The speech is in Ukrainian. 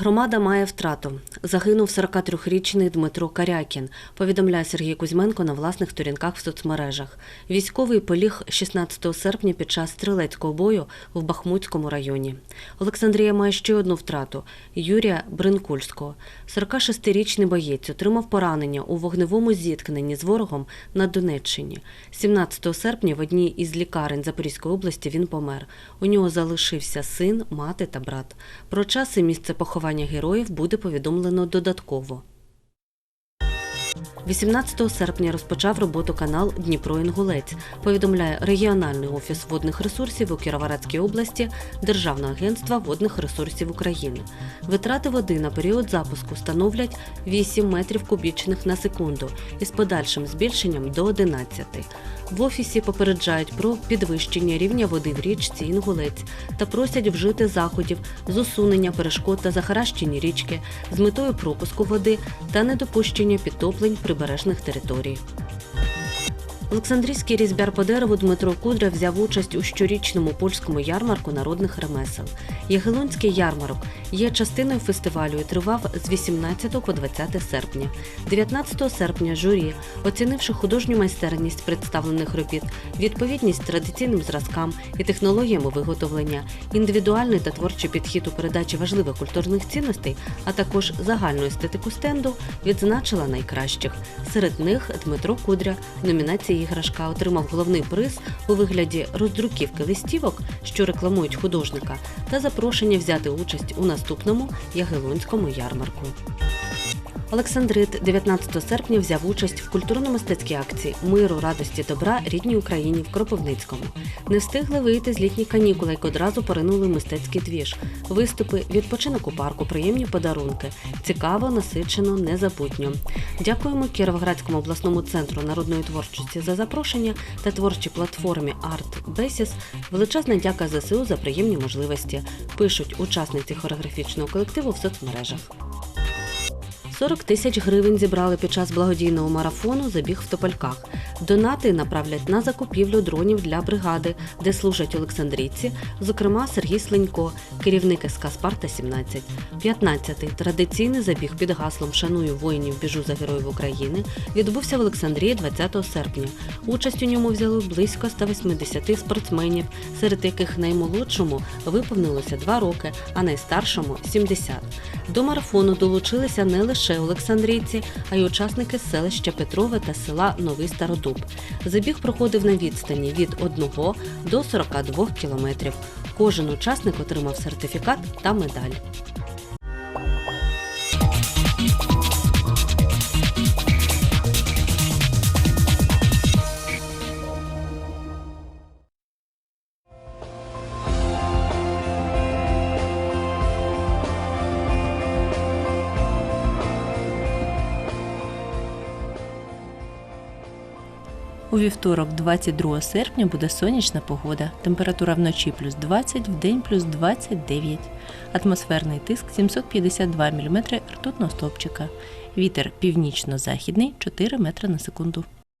Громада має втрату. Загинув 43-річний Дмитро Карякін, повідомляє Сергій Кузьменко на власних сторінках в соцмережах. Військовий поліг 16 серпня під час стрілецького бою в Бахмутському районі. Олександрія має ще одну втрату Юрія Бринкульського. 46-річний боєць отримав поранення у вогневому зіткненні з ворогом на Донеччині. 17 серпня в одній із лікарень Запорізької області він помер. У нього залишився син, мати та брат. Про час і місце поховання героїв буде повідомлено додатково. 18 серпня розпочав роботу канал Дніпро Інгулець. Повідомляє регіональний офіс водних ресурсів у Кіровоградській області Державного агентства водних ресурсів України. Витрати води на період запуску становлять 8 метрів кубічних на секунду із подальшим збільшенням до 11. В офісі попереджають про підвищення рівня води в річці Інгулець та просять вжити заходів з усунення перешкод та захаращення річки з метою пропуску води та недопущення підтоплень прибережних територій. Олександрійський різьбяр по дереву Дмитро Кудря взяв участь у щорічному польському ярмарку народних ремесел. Ягелонський ярмарок є частиною фестивалю і тривав з 18 по 20 серпня. 19 серпня журі, оцінивши художню майстерність представлених робіт, відповідність традиційним зразкам і технологіям виготовлення, індивідуальний та творчий підхід у передачі важливих культурних цінностей, а також загальну естетику стенду, відзначила найкращих. Серед них Дмитро Кудря в номінації іграшка отримав головний приз у вигляді роздруківки листівок, що рекламують художника, та запрошення взяти участь у наступному Ягелонському ярмарку. Олександрит 19 серпня взяв участь в культурно-мистецькій акції Миру, радості, добра рідній Україні в Кропивницькому. Не встигли вийти з літніх канікул, як одразу поринули в мистецький двіж. Виступи, відпочинок у парку, приємні подарунки. Цікаво, насичено, незабутньо. Дякуємо Кіровоградському обласному центру народної творчості за запрошення та творчій платформі Арт Бесіс. Величезна дяка ЗСУ за приємні можливості. Пишуть учасниці хореографічного колективу в соцмережах. 40 тисяч гривень зібрали під час благодійного марафону Забіг в Топольках. Донати направлять на закупівлю дронів для бригади, де служать олександрійці, зокрема Сергій Слинько, керівник СК Спарта 17. 15-й традиційний забіг під гаслом Шаную воїнів, біжу за героїв України відбувся в Олександрії 20 серпня. Участь у ньому взяли близько 180 спортсменів, серед яких наймолодшому виповнилося 2 роки, а найстаршому 70. До марафону долучилися не лише олександрійці, а й учасники з селища Петрове та села Новий Стародуб. Забіг проходив на відстані від 1 до 42 кілометрів. Кожен учасник отримав сертифікат та медаль. У вівторок, 22 серпня, буде сонячна погода. Температура вночі плюс 20, вдень плюс 29. Атмосферний тиск 752 мм ртутного стопчика. Вітер північно-західний 4 метри на секунду.